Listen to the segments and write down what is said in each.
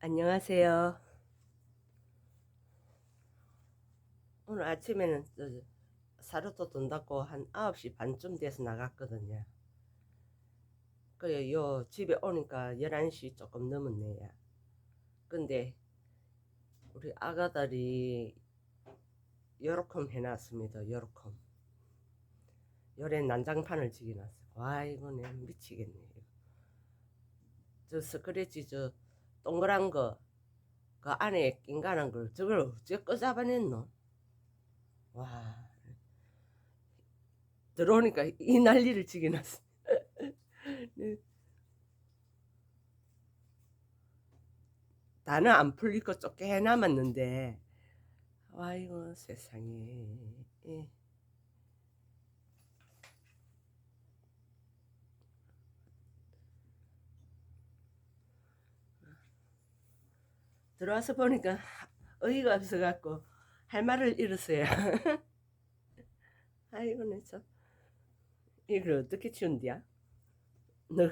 안녕하세요. 오늘 아침에는 저 사료도 돈다고 한 9시 반쯤 돼서 나갔거든요. 그래, 요 집에 오니까 11시 조금 넘었네요. 근데 우리 아가들이 요렇게 해놨습니다. 요렇게. 요래 난장판을 지겨놨어. 와, 이거는 미치겠네. 저 스크래치 저 동그란 거, 그 안에 낀간한 걸 저걸 어째 꺼잡아냈노? 와, 들어오니까 이 난리를 지겨놨어. 네. 나는 안거 쫓게 해남았는데, 아이고 세상에. 예. 들어와서 보니까 어이가 없어갖고 할 말을 잃었어요. 아이고 내 참. 이걸 어떻게 치운디야? 너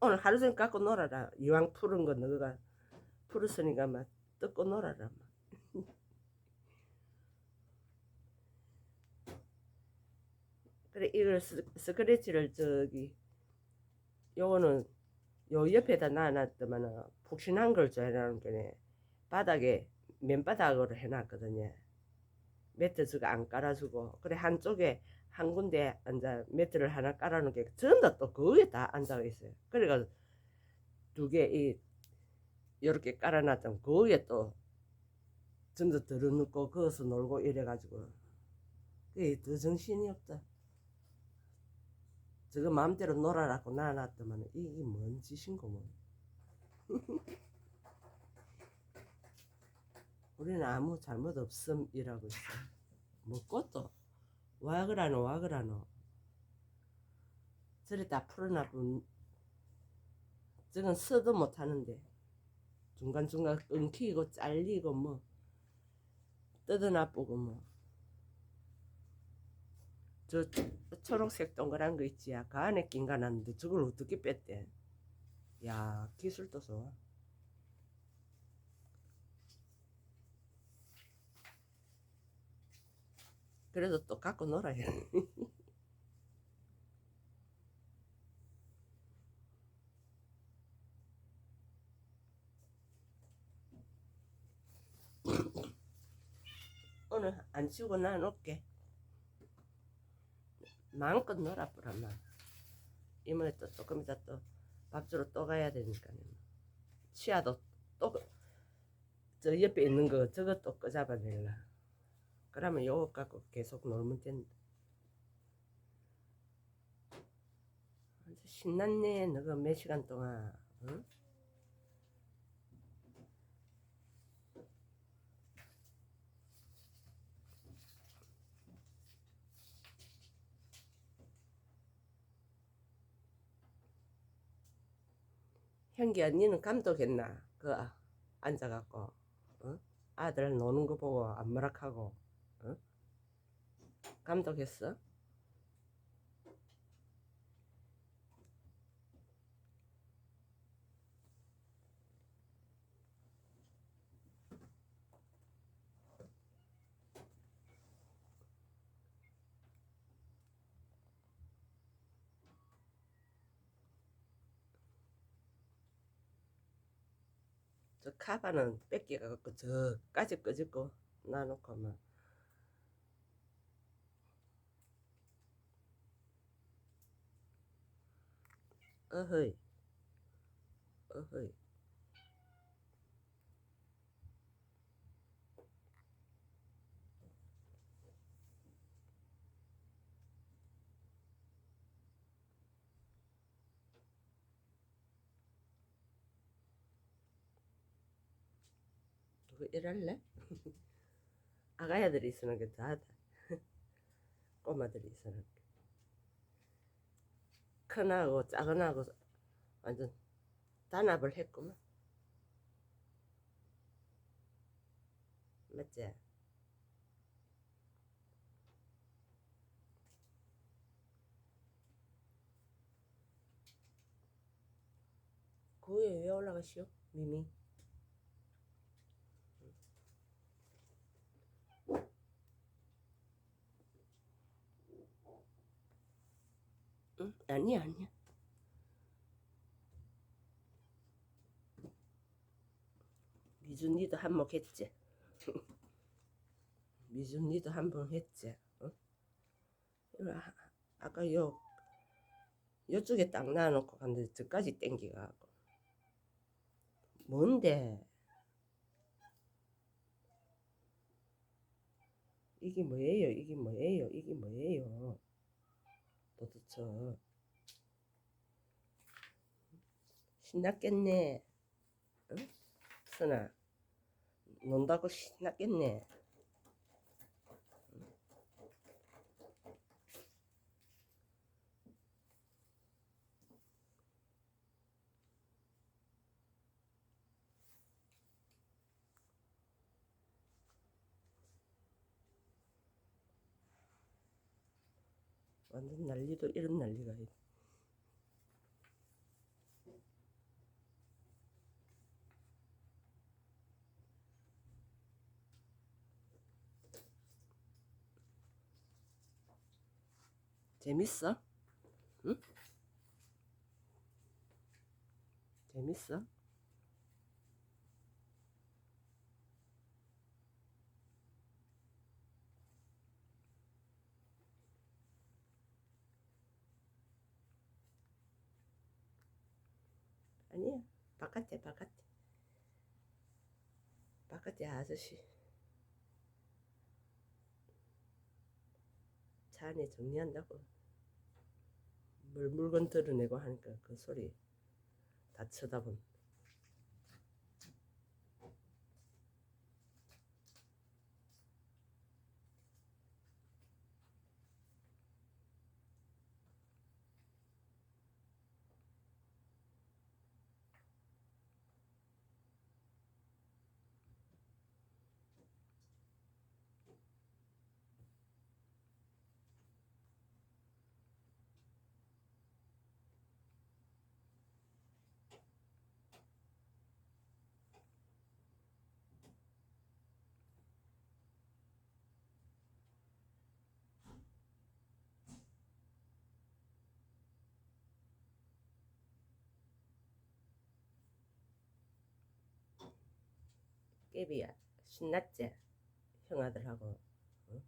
오늘 하루 종일 갖고 놀아라. 이왕 푸른 거 너가 풀었으니까 막 뜯고 놀아라. 막. 그래 이걸 스, 스크래치를 저기 요거는 요 옆에다 놔놨더만은 푹신한 걸 줘야하는 게네 바닥에 맨바닥으로 해놨거든요. 매트즈가 안 깔아주고 그래 한쪽에 한 군데 앉아 매트를 하나 깔아놓은 게 전부 그 위에 다 앉아 있어요. 그래가 두개이 이렇게 깔아놨던 그 위에 또 전부 들어놓고 거기서 놀고 이래가지고 그게 더 정신이 없다. 저거 마음대로 놀아라고 놔놨더만 이게 뭔 짓인고 뭐. 우리는 아무 잘못 없음이라고 있어. 먹고 또 와그라노 와 그라노. 저리 다 풀어놔본 저건 써도 못하는데 중간중간 끊기고 잘리고 뭐 뜯어놔보고 뭐. 저 초록색 동그란 거 있지. 그 안에 낀가 났는데 저걸 어떻게 뺐대? 야 기술도 좋아. 그래도 또 갖고 놀아야 돼. 오늘 안 치우고 난 올게. 마음껏 놀아보란마. 이모에 또 조금 이따 또 밥주러 또 가야 되니까요. 치아도 또 저 옆에 있는 거 저거 또 꺼잡아낼라. 그러면 요거 갖고 계속 놀면 된다. 아주 신났네 너가 몇 시간 동안 응? 현기 언니는 감독했나? 그 앉아갖고 어? 아들 노는 거 보고 안무락하고 어? 감독했어? 저 카바는 뺏겨갖고 저까지 끄집고 놔놓고 막 어허이. 어허이. 누구 일할래? 아가야들이 있으는 게 다다. 꼬마들이 있으는 게 큰 하고 작은 하고 완전 단합을 했구만 맞지? 그 위에 왜 올라가시오? 미미 아니야 아니야. 미준 니도 한몫 했지? 미준 니도 한 번 했지? 어? 아- 아까 요 요쪽에 딱 놔놓고 갔는데 저까지 땡기가고. 뭔데? 이게 뭐예요? 이게 뭐예요? 이게 뭐예요? 도대체 신났겠네. 응? 선아 논다고 신났겠네. 완전 난리도 이런 난리가 있 재밌어? 응? 재밌어? 아니야 바깥에 바깥에 바깥에 아저씨 차 안에 정리한다고 물 물건 드러내고 하니까 그 소리 다 쳐다본 깨비야 신났지? 형아들하고 응?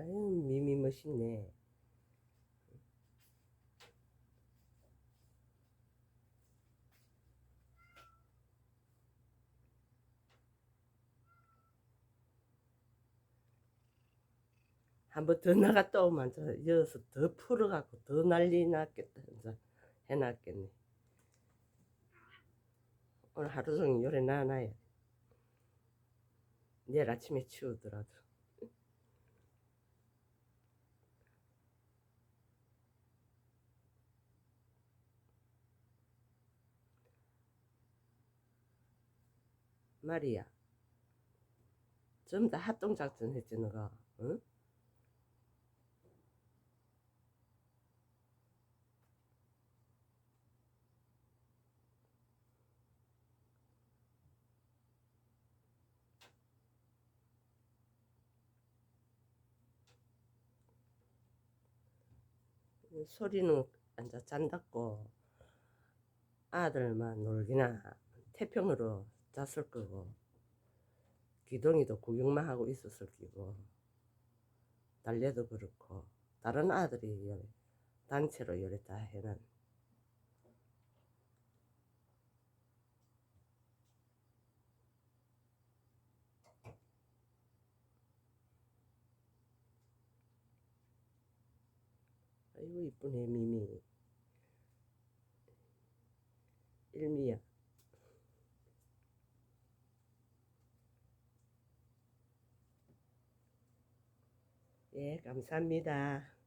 아유 미미 멋있네. 한 번 더 나갔다 오면 저 여기서 더 풀어갖고 더 난리 났겠다. 해놨겠네. 오늘 하루 종일 요래 놔놔야 내일 아침에 치우더라도 말이야 전부 다 합동 작전 했지 너가 응? 소리는 앉아 잔다고 아들만 놀기나 태평으로 잤을 거고 기동이도 구경만 하고 있었을 끼고 달래도 그렇고 다른 아들이 요래 단체로 요래 다 해놨 아이고 이쁘네 미미. 일미야 예 감사합니다